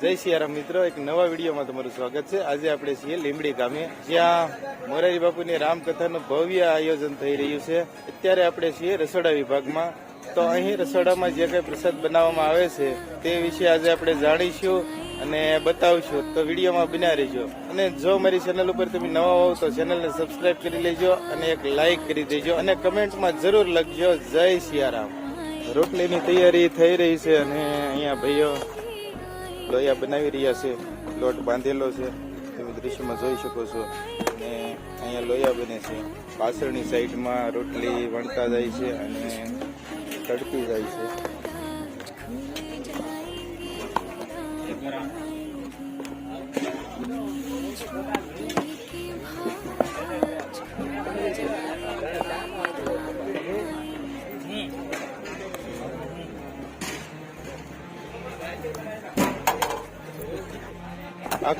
જય સિયારામ મિત્રો, એક નવા વિડીયોમાં તમારું સ્વાગત છે. આજે આપણે છીએ લીમડી ગામે, જ્યાં મોરારી બાપુની રામકથાનું ભવ્ય આયોજન થઈ રહ્યું છે. અત્યારે આપણે છીએ રસોડા વિભાગમાં. તો અહીં રસોડામાં જે કંઈ પ્રસાદ બનાવવામાં આવે છે, તે વિશે આજે આપણે જાણીશું અને બતાવશું. તો વિડીયોમાં બન્યા રહેજો. અને જો મારી ચેનલ ઉપર તમે નવા હોવ, તો ચેનલને સબસ્ક્રાઇબ કરી લેજો અને એક લાઈક કરી દેજો અને કમેન્ટમાં જરૂર લખજો, જય સિયારામ. રોટલીની તૈયારી થઈ રહી છે અને અહીંયા ભાઈઓ લોયા બનાવી રહ્યા છે. લોટ બાંધેલો છે. તમે દૃશ્યમાં જોઈ શકો છો. અને અહીંયા લોયા બને છે. પાછળની સાઈડમાં રોટલી વણતા જાય છે અને તડકી જાય છે.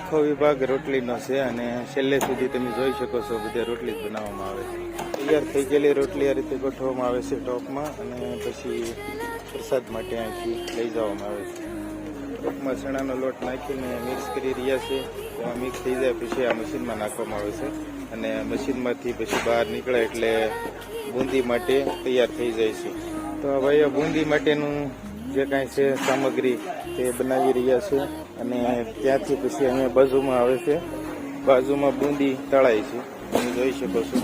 આખો વિભાગ રોટલીનો છે અને છેલ્લે સુધી તમે જોઈ શકો છો બધે રોટલી જ બનાવવામાં આવે છે. તૈયાર થઈ ગયેલી રોટલી આ રીતે ગોઠવવામાં આવે છે ટોપમાં અને પછી પ્રસાદ માટે અહીંથી લઈ જવામાં આવે છે. ટોપમાં ચણાનો લોટ નાખીને મિક્સ કરી રહ્યા છે. એમાં મિક્સ થઈ જાય પછી આ મશીનમાં નાખવામાં આવે છે અને મશીનમાંથી પછી બહાર નીકળે એટલે બુંદી માટે તૈયાર થઈ જાય છે. તો ભાઈ બુંદી માટેનું જે કાંઈ છે સામગ્રી તે બનાવી રહ્યા છે અને ત્યાંથી પછી અહીંયા બાજુમાં આવે છે. બાજુમાં બુંદી તળાય છે. તમે જોઈ શકો છો.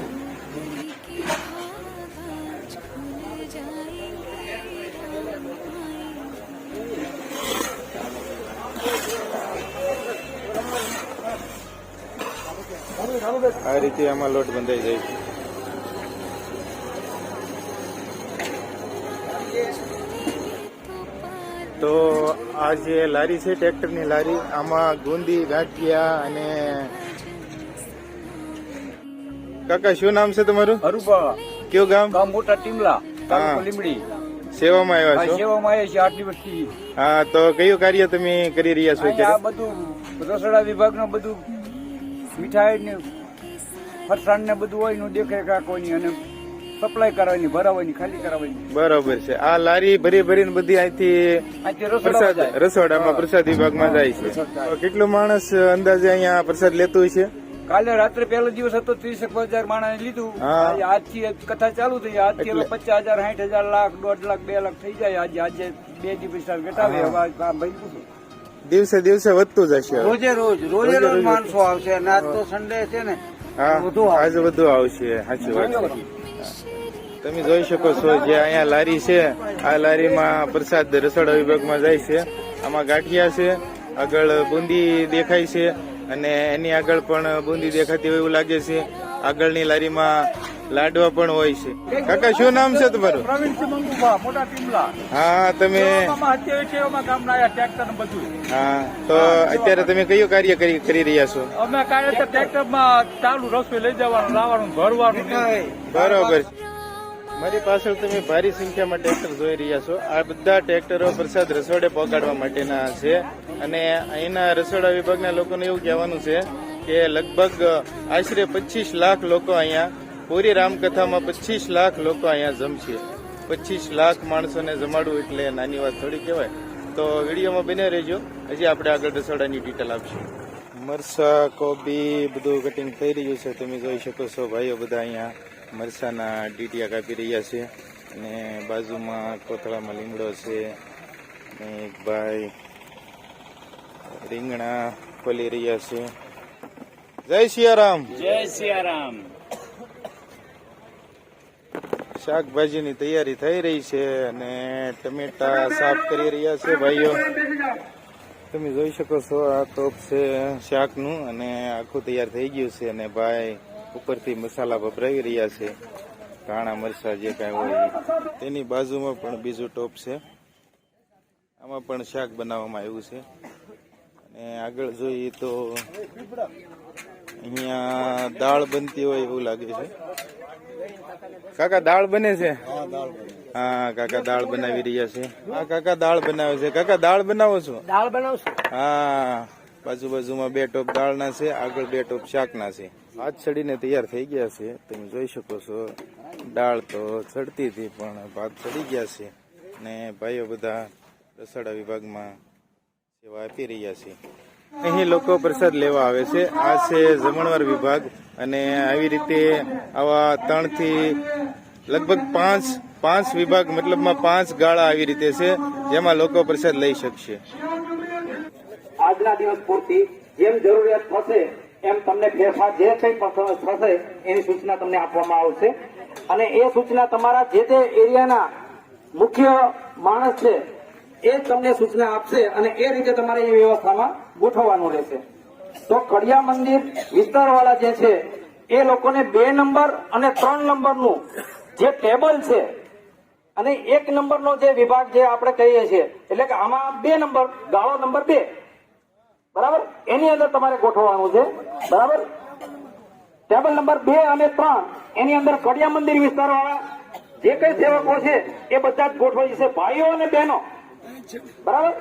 આ રીતે આમાં લોટ બંધાઈ જાય છે. તો આ જે લારી છે ટ્રેક્ટરની લારી આમાં ગુંદી ગાંઠિયા અને કાકા શું નામ છે તમારું? હરુભા કયું ગામ? ગામ મોટા ટીમલા લીમડી સેવામાં આવ્યા છો? સેવામાં આવ્યા છે આટલી વર્ષથી હા તો કયું કાર્ય તમે કરી રહ્યા છો આ બધું રસોડા વિભાગનું બધું મીઠાઈ ને ફરસાણ ને બધું હોયનું દેખરેખ રાખવાની અને સપ્લાય કરાવવાની ભરાવવાની ખાલી કરાવવાની. બરોબર છે. આ લારી ભરી ભરીને બધી અહીંથી. રસોડામાં પ્રસાદ વિભાગમાં જાય છે. કેટલું માણસ અંદાજે અહીંયા પ્રસાદ લેતું છે? કાલે રાત્રે પહેલો દિવસ હતો ત્રીસ હજાર માણસ લીધું. આજથી કથા ચાલુ થઈ. આજથી હવે પચાસ હજાર સાઠ હજાર લાખ દોઢ લાખ બે લાખ થઈ જાય. આજે આજે બે દિવસ ઘટાવે હવે કામ ભાઈ પૂછો દિવસે દિવસે વધતું જશે. રોજે રોજ રોજે રોજ માણસો આવશે. અને આજ તો સન્ડે છે ને. હા આજે વધુ આવશે. સાચી વાત તમે જોઈ શકો છો જે અહીંયા લારી છે. આ લારીમાં પ્રસાદ રસોડા વિભાગમાં જાય છે. આમાં ગાંઠિયા છે આગળ બુંદી દેખાય છે અને એની આગળ પણ બુંદી દેખાતી હોય એવું લાગે છે. આગળની લારીમાં લાડવા પણ હોય છે. કાકા શું નામ છે તમારું? પ્રવીણ મંગુભા મોટા ટીમલા. હા તમે હા તો અત્યારે તમે કયું કાર્ય કરી કરી રહ્યા છો? અમે ટ્રેક્ટરમાં ચાલુ રસોઈ લઈ જવાનું લાવવાનું ભરવાનું. બરોબર. મારી પાછળ તમે ભારી સંખ્યામાં ટ્રેક્ટર જોઈ રહ્યા છો. આ બધા ટ્રેક્ટરો પ્રસાદ રસોડે પહોંચાડવા માટેના છે. અને અહીંના રસોડા વિભાગના લોકોને એવું કહેવાનું છે કે લગભગ આશરે પચીસ લાખ લોકો અહીંયા પૂરી રામકથામાં પચીસ લાખ લોકો અહીંયા જમશે. પચીસ લાખ માણસોને જમાડવું એટલે નાની વાત થોડી કહેવાય. તો વિડીયોમાં બને રહેજો. હજી આપણે આગળ રસોડાની ડિટેલ આપશું. મરસા, કોબી બધું કટિંગ થઈ રહ્યું છે. તમે જોઈ શકો છો ભાઈઓ બધા અહીંયા મરસાના ડીટીયા કાપી રહ્યા છે. અને બાજુમાં કોથળામાં લીમડો છે. અને એક ભાઈ રીંગણા ખોલી રહ્યા છે. જય સિયારામ. જય સિયારામ. શાકભાજીની તૈયારી થઈ રહી છે અને ટમેટા સાફ કરી રહ્યા છે ભાઈઓ. તમે જોઈ શકો છો આ ટોપ છે શાકનું અને આખું તૈયાર થઈ ગયું છે અને ભાઈ ઉપરથી મસાલા વપરાવી રહ્યા છે. કાણા મરચા જે કાંઈ હોય તેની બાજુમાં પણ બીજું ટોપ છે. આમાં પણ શાક બનાવવામાં આવ્યું છે. અને આગળ જોઈએ તો અહીંયા દાળ બનતી હોય એવું લાગે છે. કાકા દાળ બને છે? હા કાકા દાળ બનાવી રહ્યા છે. હા કાકા દાળ બનાવે છે. કાકા દાળ બનાવો છો? દાળ બનાવશો હા બાજુ બાજુમાં બે ટોપ દાળના છે આગળ બે ટોપ શાકના છે. હાથ ચડીને તૈયાર થઈ ગયા છે. તમે જોઈ શકો છો દાળ તો ચડતી હતી પણ ભાત ચડી ગયા છે. ને ભાઈઓ બધા રસોડા વિભાગમાં સેવા આપી રહ્યા છે. અહીં લોકો પ્રસાદ લેવા આવે છે. આ છે જમણવાર વિભાગ અને આવી રીતે આવા ત્રણથી લગભગ પાંચ પાંચ વિભાગ મતલબમાં પાંચ ગાળા આવી રીતે છે, જેમાં લોકો પ્રસાદ લઈ શકશે. આજના દિવસ પૂરતી જેમ જરૂરિયાત થશે, એમ તમને ફેરફાર જે કંઈ થશે એની સૂચના તમને આપવામાં આવશે. અને એ સૂચના તમારા જે તે એરિયાના મુખ્ય માણસ છે એ તમને સૂચના આપશે અને એ રીતે તમારે એ વ્યવસ્થામાં ગોઠવવાનું રહેશે. તો કડિયા મંદિર વિસ્તારવાળા જે છે, એ લોકોને બે નંબર અને ત્રણ નંબરનું જે ટેબલ છે, અને એક નંબરનો જે વિભાગ જે આપણે કહીએ છીએ, એટલે કે આમાં બે નંબર, ગાળો નંબર બે. બરાબર? એની અંદર તમારે ગોઠવવાનું છે. બરાબર? ટેબલ નંબર બે અને ત્રણ, એની અંદર કડિયા મંદિર વિસ્તારવાળા જે કઈ સેવકો છે, એ બધા જ ગોઠવાઈ જશે. ભાઈઓ અને બહેનો. બરાબર?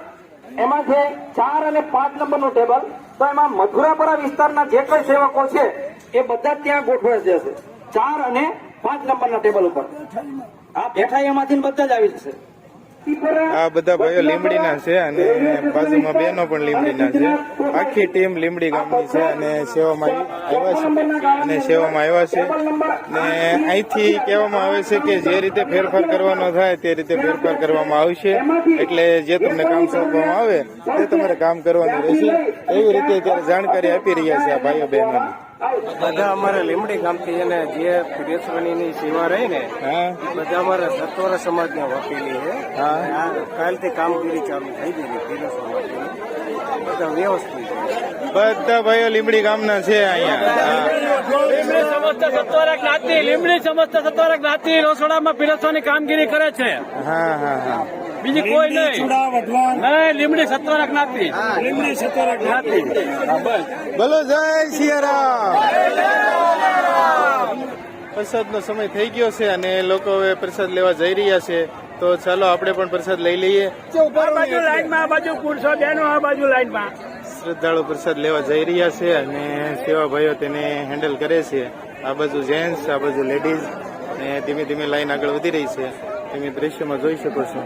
એમાં છે ચાર અને પાંચ નંબરનું ટેબલ. તો એમાં મથુરાપરા વિસ્તારના જે કઈ સેવકો છે, એ બધા જ ત્યાં ગોઠવાઈ જશે ચાર અને પાંચ નંબરના ટેબલ ઉપર. આ બેઠા એમાંથી બધા જ આવી જશે. આ બધા ભાઈઓ લીમડીના છે અને બાજુમાં બહેનો પણ લીમડીના છે. આખી ટીમ લીમડી ગામની છે અને સેવામાં આવ્યા છે. અને સેવામાં આવ્યા છે. ને અહીંથી કહેવામાં આવે છે કે જે રીતે ફેરફાર કરવાનો થાય તે રીતે ફેરફાર કરવામાં આવશે. એટલે જે તમને કામ સોંપવામાં આવે તે તમારે કામ કરવાનું રહેશે. એવી રીતે અત્યારે જાણકારી આપી રહ્યા છે આ ભાઈઓ બહેનોને. બધા અમારે લીમડી ગામથી એને જે પીરેશ્વરીની સેવા રહી ને બધા અમારે સત્વરા સમાજના વકીલી છે. હા. આ કાલથી કામગીરી ચાલુ થઈ ગઈ પીરેશ્વર બધા વ્યવસ્થિત બધા ભાઈઓ લીમડી ગામના છે અહીંયા. લીમડી સમસ્ત સત્વરા જ્ઞાતિ રસોડામાં પીરસવાની કામગીરી કરે છે. હા હા હા. બીજી કોઈ નહીં. નહીં લીમડી સત્વરા જ્ઞાતિ લીમડી સત્વરા જ્ઞાતિ હા, બસ. બોલો જય સિયારામ. પ્રસાદનો સમય થઈ ગયો છે અને લોકો હવે પ્રસાદ લેવા જઈ રહ્યા છે. તો ચાલો આપણે પણ પ્રસાદ લઈ લઈએ. ઉપર બાજુ લાઈનમાં આ બાજુ પુરુષો બહેનો આ બાજુ લાઈનમાં. શ્રદ્ધાળુ પ્રસાદ લેવા જઈ રહ્યા છે અને સેવા ભાઈઓ તેને હેન્ડલ કરે છે. આ બાજુ જેન્ટ્સ આ બાજુ લેડીઝ અને ધીમે ધીમે લાઈન આગળ વધી રહી છે. તમે દ્રશ્યમાં જોઈ શકો છો.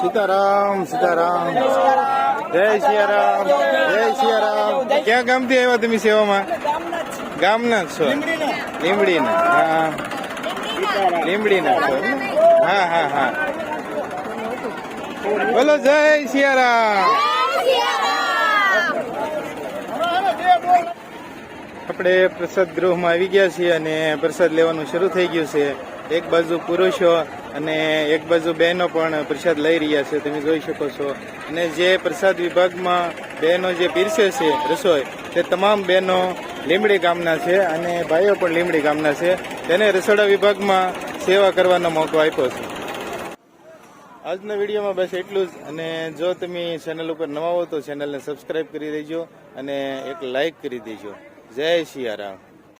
સીતારામ. સીતારામ જય સિયારામ જય સિયારામ ક્યાં ગામથી આવ્યા તમે સેવામાં? ગામના જ છો. લીમડીના હા. લીમડીના છો. હા હા હા. બોલો જય સિયારામ આપણે પ્રસાદ ગૃહમાં આવી ગયા છીએ અને પ્રસાદ લેવાનું શરૂ થઈ ગયું છે. એક બાજુ પુરુષો અને એક બાજુ બહેનો પણ પ્રસાદ લઈ રહ્યા છે, તમે જોઈ શકો છો. અને જે પ્રસાદ વિભાગમાં બહેનો જે પીરસે છે, રસોઈ, તે તમામ બહેનો લીમડી ગામના છે અને ભાઈઓ પણ લીમડી ગામના છે. તેને રસોડા વિભાગમાં સેવા કરવાનો મોકો આપ્યો છે. આજના વિડીયોમાં બસ એટલું જ. અને જો તમે ચેનલ ઉપર નવા હો તો ચેનલને સબસ્ક્રાઈબ કરી દેજો અને એક લાઈક કરી દેજો. જય સિયારામ